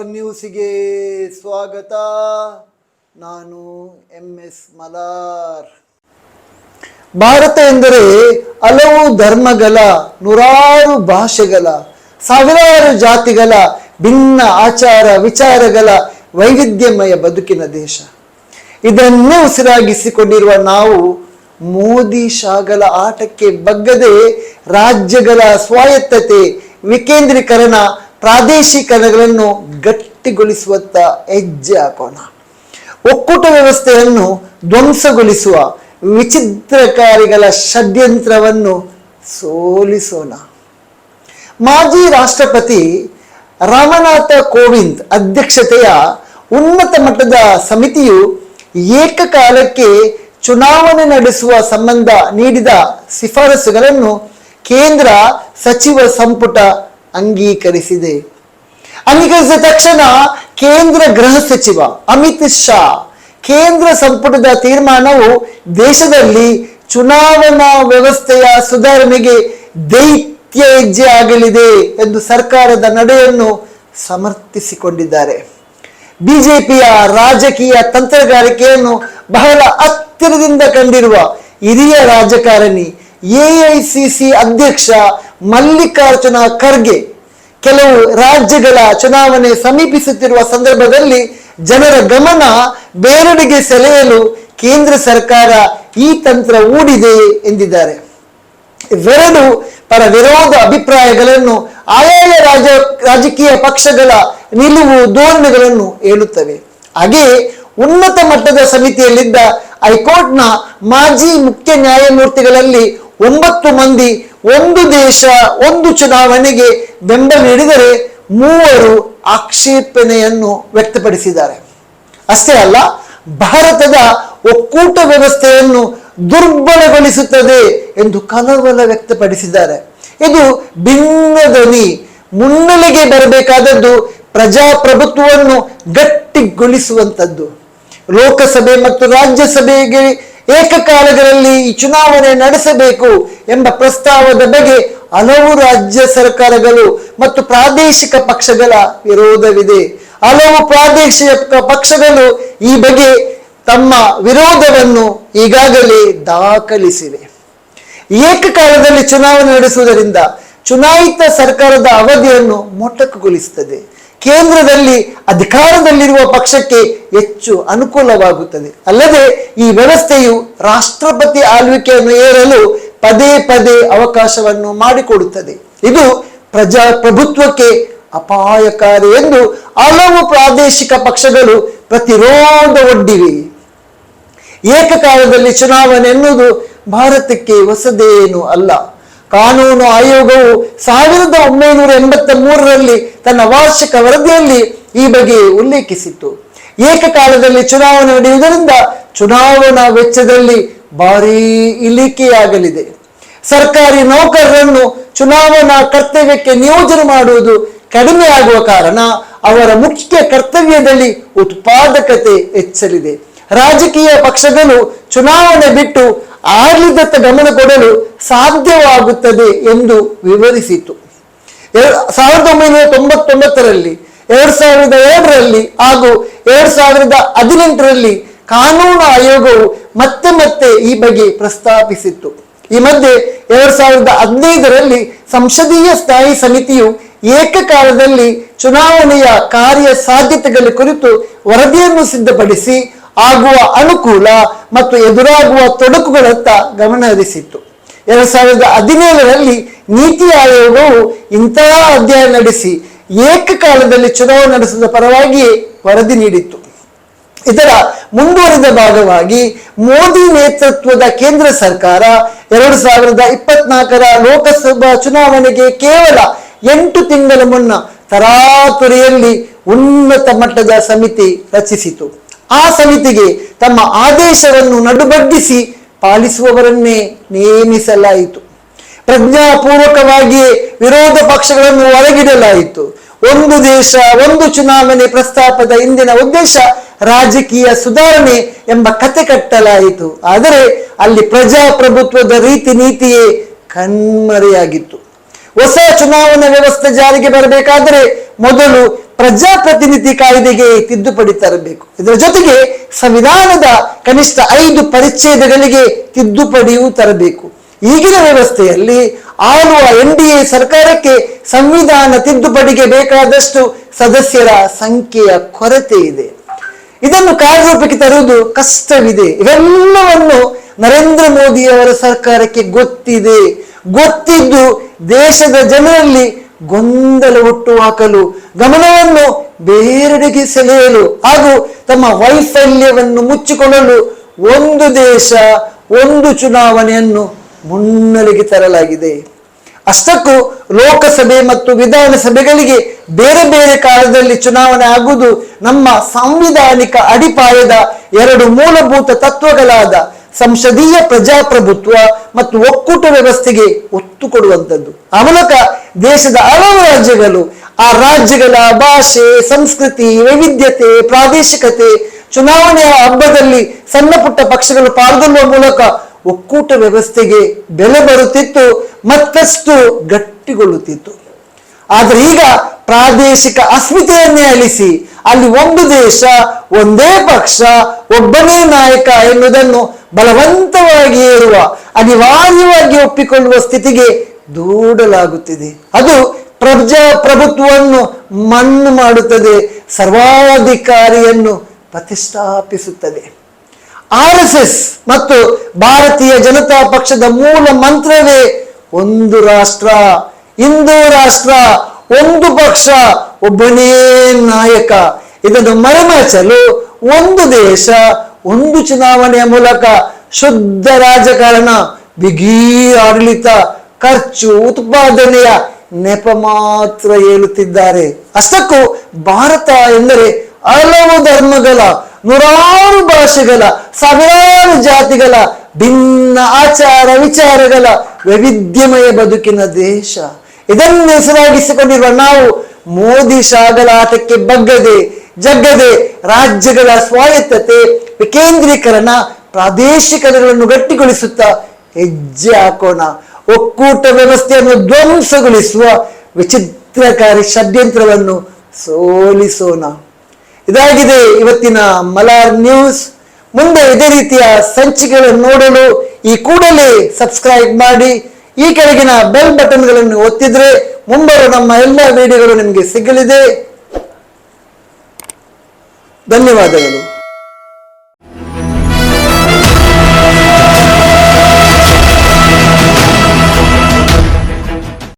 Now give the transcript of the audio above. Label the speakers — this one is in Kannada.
Speaker 1: ನ್ಯೂಸಿಗೆ ಸ್ವಾಗತ. ನಾನು ಎಂ ಎಸ್ ಮಲಾರ್. ಭಾರತ ಎಂದರೆ ಹಲವು ಧರ್ಮಗಳ, ನೂರಾರು ಭಾಷೆಗಳ, ಸಾವಿರಾರು ಜಾತಿಗಳ, ಭಿನ್ನ ಆಚಾರ ವಿಚಾರಗಳ ವೈವಿಧ್ಯಮಯ ಬದುಕಿನ ದೇಶ. ಇದನ್ನು ಉಸಿರಾಗಿಸಿಕೊಂಡಿರುವ ನಾವು ಮೋದಿ ಶಾಗಲ ಆಟಕ್ಕೆ ಬಗ್ಗದೆ ರಾಜ್ಯಗಳ ಸ್ವಾಯತ್ತತೆ ವಿಕೇಂದ್ರೀಕರಣ ಪ್ರಾದೇಶಿಕರಣಗಳನ್ನು ಗಟ್ಟಿಗೊಳಿಸುವತ್ತ ಹೆಜ್ಜೆ ಹಾಕೋಣ. ಒಕ್ಕೂಟ ವ್ಯವಸ್ಥೆಯನ್ನು ಧ್ವಂಸಗೊಳಿಸುವ ವಿಚಿತ್ರಕಾರಿಗಳ ಷಡ್ಯಂತ್ರವನ್ನು ಸೋಲಿಸೋಣ. ಮಾಜಿ ರಾಷ್ಟ್ರಪತಿ ರಾಮನಾಥ ಕೋವಿಂದ್ ಅಧ್ಯಕ್ಷತೆಯ ಉನ್ನತ ಮಟ್ಟದ ಸಮಿತಿಯು ಏಕಕಾಲಕ್ಕೆ ಚುನಾವಣೆ ನಡೆಸುವ ಸಂಬಂಧ ನೀಡಿದ ಶಿಫಾರಸುಗಳನ್ನು ಕೇಂದ್ರ ಸಚಿವ ಸಂಪುಟ ಅಂಗೀಕರಿಸಿದೆ. ಅಂಗೀಕರಿಸಿದ ತಕ್ಷಣ ಕೇಂದ್ರ ಗೃಹ ಸಚಿವ ಅಮಿತ್ ಶಾ, ಕೇಂದ್ರ ಸಂಪುಟದ ತೀರ್ಮಾನವು ದೇಶದಲ್ಲಿ ಚುನಾವಣಾ ವ್ಯವಸ್ಥೆಯ ಸುಧಾರಣೆಗೆ ದೈತ್ಯ ಹೆಜ್ಜೆ ಆಗಲಿದೆ ಎಂದು ಸರ್ಕಾರದ ನಡೆಯನ್ನು ಸಮರ್ಥಿಸಿಕೊಂಡಿದ್ದಾರೆ. ಬಿಜೆಪಿಯ ರಾಜಕೀಯ ತಂತ್ರಗಾರಿಕೆಯನ್ನು ಬಹಳ ಹತ್ತಿರದಿಂದ ಕಂಡಿರುವ ಹಿರಿಯ ರಾಜಕಾರಣಿ ಎಐಸಿಸಿ ಅಧ್ಯಕ್ಷ ಮಲ್ಲಿಕಾರ್ಜುನ ಖರ್ಗೆ ಕೆಲವು ರಾಜ್ಯಗಳ ಚುನಾವಣೆ ಸಮೀಪಿಸುತ್ತಿರುವ ಸಂದರ್ಭದಲ್ಲಿ ಜನರ ಗಮನ ಬೇರೆಡೆಗೆ ಸೆಳೆಯಲು ಕೇಂದ್ರ ಸರ್ಕಾರ ಈ ತಂತ್ರ ಹೂಡಿದೆ ಎಂದಿದ್ದಾರೆ. ಇವೆರಡು ಪರ ವಿರೋಧ ಅಭಿಪ್ರಾಯಗಳನ್ನು ಆಯಾಯ ರಾಜ ರಾಜಕೀಯ ಪಕ್ಷಗಳ ನಿಲುವು ಧೋರಣೆಗಳನ್ನು ಹೇಳುತ್ತವೆ. ಹಾಗೆಯೇ ಉನ್ನತ ಮಟ್ಟದ ಸಮಿತಿಯಲ್ಲಿದ್ದ ಹೈಕೋರ್ಟ್ನ ಮಾಜಿ ಮುಖ್ಯ ನ್ಯಾಯಮೂರ್ತಿಗಳಲ್ಲಿ ಒಂಬತ್ತು ಮಂದಿ ಒಂದು ದೇಶ, ಒಂದು ಚುನಾವಣೆಗೆ ಬೆಂಬಲ ನೀಡಿದರೆ ಮೂವರು ಆಕ್ಷೇಪಣೆಯನ್ನು ವ್ಯಕ್ತಪಡಿಸಿದ್ದಾರೆ. ಅಷ್ಟೇ ಅಲ್ಲ, ಭಾರತದ ಒಕ್ಕೂಟ ವ್ಯವಸ್ಥೆಯನ್ನು ದುರ್ಬಲಗೊಳಿಸುತ್ತದೆ ಎಂದು ಕಲವಲ ವ್ಯಕ್ತಪಡಿಸಿದ್ದಾರೆ. ಇದು ಭಿನ್ನ ಧ್ವನಿ, ಮುನ್ನೆಲೆಗೆ ಬರಬೇಕಾದದ್ದು ಪ್ರಜಾಪ್ರಭುತ್ವವನ್ನು ಗಟ್ಟಿಗೊಳಿಸುವಂಥದ್ದು. ಲೋಕಸಭೆ ಮತ್ತು ರಾಜ್ಯಸಭೆಗೆ ಏಕಕಾಲದಲ್ಲಿ ಈ ಚುನಾವಣೆ ನಡೆಸಬೇಕು ಎಂಬ ಪ್ರಸ್ತಾವದ ಬಗ್ಗೆ ಹಲವು ರಾಜ್ಯ ಸರ್ಕಾರಗಳು ಮತ್ತು ಪ್ರಾದೇಶಿಕ ಪಕ್ಷಗಳ ವಿರೋಧವಿದೆ. ಹಲವು ಪ್ರಾದೇಶಿಕ ಪಕ್ಷಗಳು ಈ ಬಗ್ಗೆ ತಮ್ಮ ವಿರೋಧವನ್ನು ಈಗಾಗಲೇ ದಾಖಲಿಸಿವೆ. ಏಕಕಾಲದಲ್ಲಿ ಚುನಾವಣೆ ನಡೆಸುವುದರಿಂದ ಚುನಾಯಿತ ಸರ್ಕಾರದ ಅವಧಿಯನ್ನು ಮೊಟಕುಗೊಳಿಸುತ್ತದೆ. ಕೇಂದ್ರದಲ್ಲಿ ಅಧಿಕಾರದಲ್ಲಿರುವ ಪಕ್ಷಕ್ಕೆ ಹೆಚ್ಚು ಅನುಕೂಲವಾಗುತ್ತದೆ. ಅಲ್ಲದೆ ಈ ವ್ಯವಸ್ಥೆಯು ರಾಷ್ಟ್ರಪತಿ ಆಳ್ವಿಕೆಯನ್ನು ಏರಲು ಪದೇ ಪದೇ ಅವಕಾಶವನ್ನು ಮಾಡಿಕೊಡುತ್ತದೆ. ಇದು ಪ್ರಜಾಪ್ರಭುತ್ವಕ್ಕೆ ಅಪಾಯಕಾರಿ ಎಂದು ಹಲವು ಪ್ರಾದೇಶಿಕ ಪಕ್ಷಗಳು ಪ್ರತಿರೋಧ ಒಡ್ಡಿವೆ. ಏಕಕಾಲದಲ್ಲಿ ಚುನಾವಣೆ ಎನ್ನುವುದು ಭಾರತಕ್ಕೆ ಹೊಸದೇನು ಅಲ್ಲ. ಕಾನೂನು ಆಯೋಗವು ಸಾವಿರದ ಒಂಬೈನೂರ ಎಂಬತ್ತ ಮೂರರಲ್ಲಿ ತನ್ನ ವಾರ್ಷಿಕ ವರದಿಯಲ್ಲಿ ಈ ಬಗ್ಗೆ ಉಲ್ಲೇಖಿಸಿತ್ತು. ಏಕಕಾಲದಲ್ಲಿ ಚುನಾವಣೆ ನಡೆಯುವುದರಿಂದ ಚುನಾವಣಾ ವೆಚ್ಚದಲ್ಲಿ ಭಾರೀ ಇಳಿಕೆಯಾಗಲಿದೆ. ಸರ್ಕಾರಿ ನೌಕರರನ್ನು ಚುನಾವಣಾ ಕರ್ತವ್ಯಕ್ಕೆ ನಿಯೋಜನೆ ಮಾಡುವುದು ಕಡಿಮೆ ಆಗುವ ಕಾರಣ ಅವರ ಮುಖ್ಯ ಕರ್ತವ್ಯದಲ್ಲಿ ಉತ್ಪಾದಕತೆ ಹೆಚ್ಚಲಿದೆ. ರಾಜಕೀಯ ಪಕ್ಷಗಳು ಚುನಾವಣೆ ಬಿಟ್ಟು ಆಡಳಿತದ ಗಮನ ಕೊಡಲು ಸಾಧ್ಯವಾಗುತ್ತದೆ ಎಂದು ವಿವರಿಸಿತು. ಸಾವಿರದ ಒಂಬೈನೂರ ತೊಂಬತ್ತೊಂಬತ್ತರಲ್ಲಿ, ಎರಡ್ ಸಾವಿರದ ಏಳರಲ್ಲಿ ಹಾಗೂ ಎರಡ್ ಸಾವಿರದ ಹದಿನೆಂಟರಲ್ಲಿ ಕಾನೂನು ಆಯೋಗವು ಮತ್ತೆ ಮತ್ತೆ ಈ ಬಗ್ಗೆ ಪ್ರಸ್ತಾಪಿಸಿತ್ತು. ಈ ಮಧ್ಯೆ ಎರಡ್ ಸಾವಿರದ ಹದಿನೈದರಲ್ಲಿ ಸಂಸದೀಯ ಸ್ಥಾಯಿ ಸಮಿತಿಯು ಏಕಕಾಲದಲ್ಲಿ ಚುನಾವಣೆಯ ಕಾರ್ಯ ಸಾಧ್ಯತೆಗಳ ಕುರಿತು ವರದಿಯನ್ನು ಸಿದ್ಧಪಡಿಸಿ ಆಗುವ ಅನುಕೂಲ ಮತ್ತು ಎದುರಾಗುವ ತೊಡಕುಗಳತ್ತ ಗಮನ ಹರಿಸಿತ್ತು. ಎರಡ್ ಸಾವಿರದ ಹದಿನೇಳರಲ್ಲಿ ನೀತಿ ಆಯೋಗವು ಇಂತಹ ಅಧ್ಯಯನ ನಡೆಸಿ ಏಕಕಾಲದಲ್ಲಿ ಚುನಾವಣೆ ನಡೆಸಿದ ಪರವಾಗಿಯೇ ವರದಿ ನೀಡಿತ್ತು. ಇದರ ಮುಂದುವರಿದ ಭಾಗವಾಗಿ ಮೋದಿ ನೇತೃತ್ವದ ಕೇಂದ್ರ ಸರ್ಕಾರ ಎರಡು ಸಾವಿರದ ಇಪ್ಪತ್ನಾಲ್ಕರ ಲೋಕಸಭಾ ಚುನಾವಣೆಗೆ ಕೇವಲ ಎಂಟು ತಿಂಗಳ ಮುನ್ನ ತರಾತುರಿಯಲ್ಲಿ ಉನ್ನತ ಮಟ್ಟದ ಸಮಿತಿ ರಚಿಸಿತು. ಆ ಸಮಿತಿಗೆ ತಮ್ಮ ಆದೇಶವನ್ನು ನಡುಬಡ್ಡಿಸಿ ಪಾಲಿಸುವವರನ್ನೇ ನೇಮಿಸಲಾಯಿತು. ಪ್ರಜ್ಞಾಪೂರ್ವಕವಾಗಿಯೇ ವಿರೋಧ ಪಕ್ಷಗಳನ್ನು ಹೊರಗಿಡಲಾಯಿತು ಒಂದು ದೇಶ, ಒಂದು ಚುನಾವಣೆ ಪ್ರಸ್ತಾಪದ ಇಂದಿನ ಉದ್ದೇಶ ರಾಜಕೀಯ ಸುಧಾರಣೆ ಎಂಬ ಕತೆ ಕಟ್ಟಲಾಯಿತು. ಆದರೆ ಅಲ್ಲಿ ಪ್ರಜಾಪ್ರಭುತ್ವದ ರೀತಿ ನೀತಿಯೇ ಕಣ್ಮರೆಯಾಗಿತ್ತು. ಹೊಸ ಚುನಾವಣಾ ವ್ಯವಸ್ಥೆ ಜಾರಿಗೆ ಬರಬೇಕಾದರೆ ಮೊದಲು ಪ್ರಜಾಪ್ರತಿನಿಧಿ ಕಾಯ್ದೆಗೆ ತಿದ್ದುಪಡಿ ತರಬೇಕು. ಇದರ ಜೊತೆಗೆ ಸಂವಿಧಾನದ ಕನಿಷ್ಠ ಐದು ಪರಿಚ್ಛೇದಗಳಿಗೆ ತಿದ್ದುಪಡಿಯೂ ತರಬೇಕು. ಈಗಿನ ವ್ಯವಸ್ಥೆಯಲ್ಲಿ ಆಳುವ ಎನ್ ಡಿ ಸರ್ಕಾರಕ್ಕೆ ಸಂವಿಧಾನ ತಿದ್ದುಪಡಿಗೆ ಬೇಕಾದಷ್ಟು ಸದಸ್ಯರ ಸಂಖ್ಯೆಯ ಕೊರತೆ ಇದೆ. ಇದನ್ನು ಕಾರ್ಯರೂಪಕ್ಕೆ ತರುವುದು ಕಷ್ಟವಿದೆ. ಇವೆಲ್ಲವನ್ನು ನರೇಂದ್ರ ಮೋದಿಯವರ ಸರ್ಕಾರಕ್ಕೆ ಗೊತ್ತಿದೆ. ಗೊತ್ತಿದ್ದು ದೇಶದ ಜನರಲ್ಲಿ ಗೊಂದಲ ಹುಟ್ಟು ಹಾಕಲು ಗಮನವನ್ನು ಬೇರೆಡೆಗೆ ಸೆಳೆಯಲು ಹಾಗೂ ತಮ್ಮ ವೈಫಲ್ಯವನ್ನು ಮುಚ್ಚಿಕೊಳ್ಳಲು ಒಂದು ದೇಶ, ಒಂದು ಚುನಾವಣೆಯನ್ನು ಮುನ್ನೆಲೆಗೆ ತರಲಾಗಿದೆ. ಅಷ್ಟಕ್ಕೂ ಲೋಕಸಭೆ ಮತ್ತು ವಿಧಾನಸಭೆಗಳಿಗೆ ಬೇರೆ ಬೇರೆ ಕಾಲದಲ್ಲಿ ಚುನಾವಣೆ ಆಗುವುದು ನಮ್ಮ ಸಾಂವಿಧಾನಿಕ ಅಡಿಪಾಯದ ಎರಡು ಮೂಲಭೂತ ತತ್ವಗಳಾದ ಸಂಸದೀಯ ಪ್ರಜಾಪ್ರಭುತ್ವ ಮತ್ತು ಒಕ್ಕೂಟ ವ್ಯವಸ್ಥೆಗೆ ಒತ್ತು ಕೊಡುವಂಥದ್ದು. ಆ ಮೂಲಕ ದೇಶದ ಹಲವು ರಾಜ್ಯಗಳು, ಆ ರಾಜ್ಯಗಳ ಭಾಷೆ, ಸಂಸ್ಕೃತಿ, ವೈವಿಧ್ಯತೆ, ಪ್ರಾದೇಶಿಕತೆ, ಚುನಾವಣೆಯ ಹಬ್ಬದಲ್ಲಿ ಸಣ್ಣ ಪುಟ್ಟ ಪಕ್ಷಗಳು ಪಾಲ್ಗೊಳ್ಳುವ ಮೂಲಕ ಒಕ್ಕೂಟ ವ್ಯವಸ್ಥೆಗೆ ಬೆಲೆ ಬರುತ್ತಿತ್ತು, ಮತ್ತಷ್ಟು ಗಟ್ಟಿಗೊಳ್ಳುತ್ತಿತ್ತು. ಆದರೆ ಈಗ ಪ್ರಾದೇಶಿಕ ಅಸ್ಮಿತೆಯನ್ನೇ ಅಲಿಸಿ ಅಲ್ಲಿ ಒಂದು ದೇಶ, ಒಂದೇ ಪಕ್ಷ, ಒಬ್ಬನೇ ನಾಯಕ ಎನ್ನುವುದನ್ನು ಬಲವಂತವಾಗಿ ಏರುವ ಅನಿವಾರ್ಯವಾಗಿ ಒಪ್ಪಿಕೊಳ್ಳುವ ಸ್ಥಿತಿಗೆ ದೂಡಲಾಗುತ್ತಿದೆ. ಅದು ಪ್ರಜಾಪ್ರಭುತ್ವವನ್ನು ಮಣ್ಣು ಮಾಡುತ್ತದೆ, ಸರ್ವಾಧಿಕಾರಿಯನ್ನು ಪ್ರತಿಷ್ಠಾಪಿಸುತ್ತದೆ. ಆರ್ ಎಸ್ ಮತ್ತು ಭಾರತೀಯ ಜನತಾ ಪಕ್ಷದ ಮೂಲ ಮಂತ್ರವೇ ಒಂದು ರಾಷ್ಟ್ರ, ಹಿಂದೂ ರಾಷ್ಟ್ರ ಒಂದು ಪಕ್ಷ, ಒಬ್ಬನೇ ನಾಯಕ. ಇದನ್ನು ಮರೆಮಾಚಲು ಒಂದು ದೇಶ, ಒಂದು ಚುನಾವಣೆಯ ಮೂಲಕ ಶುದ್ಧ ರಾಜಕಾರಣ ಬಿಗಿ ಆಡಳಿತ, ಖರ್ಚು, ಉತ್ಪಾದನೆಯ ನೆಪ ಮಾತ್ರ ಹೇಳುತ್ತಿದ್ದಾರೆ ಅಷ್ಟಕ್ಕೂ ಭಾರತ ಎಂದರೆ ಹಲವು ಧರ್ಮಗಳ, ನೂರಾರು ಭಾಷೆಗಳ, ಸಾವಿರಾರು ಜಾತಿಗಳ, ಭಿನ್ನ ಆಚಾರ ವಿಚಾರಗಳ ವೈವಿಧ್ಯಮಯ ಬದುಕಿನ ದೇಶ. ಇದನ್ನು ಹೆಸರಾಗಿಸಿಕೊಂಡಿರುವ ನಾವು ಮೋದಿ ಶಾಗಲಾಟಕ್ಕೆ ಬಗ್ಗದೆ, ಜಗ್ಗದೆ ರಾಜ್ಯಗಳ ಸ್ವಾಯತ್ತತೆ, ವಿಕೇಂದ್ರೀಕರಣ ಪ್ರಾದೇಶಿಕತೆಗಳನ್ನು ಗಟ್ಟಿಗೊಳಿಸುತ್ತಾ ಹೆಜ್ಜೆ ಹಾಕೋಣ. ಒಕ್ಕೂಟ ವ್ಯವಸ್ಥೆಯನ್ನು ಧ್ವಂಸಗೊಳಿಸುವ ವಿಚಿತ್ರಕಾರಿ ಷಡ್ಯಂತ್ರವನ್ನು ಸೋಲಿಸೋಣ. ಇದಾಗಿದೆ ಇವತ್ತಿನ ಮಲಾರ್ ನ್ಯೂಸ್. ಮುಂದೆ ಇದೇ ರೀತಿಯ ಸಂಚಿಕೆಗಳನ್ನು ನೋಡಲು ಈ ಕೂಡಲೇ ಸಬ್ಸ್ಕ್ರೈಬ್ ಮಾಡಿ. ಈ ಕೆಳಗಿನ ಬೆಲ್ ಬಟನ್ಗಳನ್ನು ಒತ್ತಿದ್ರೆ ಮುಂಬರುವ ನಮ್ಮ ಎಲ್ಲ ವಿಡಿಯೋಗಳು ನಿಮಗೆ ಸಿಗಲಿದೆ. ಧನ್ಯವಾದಗಳು.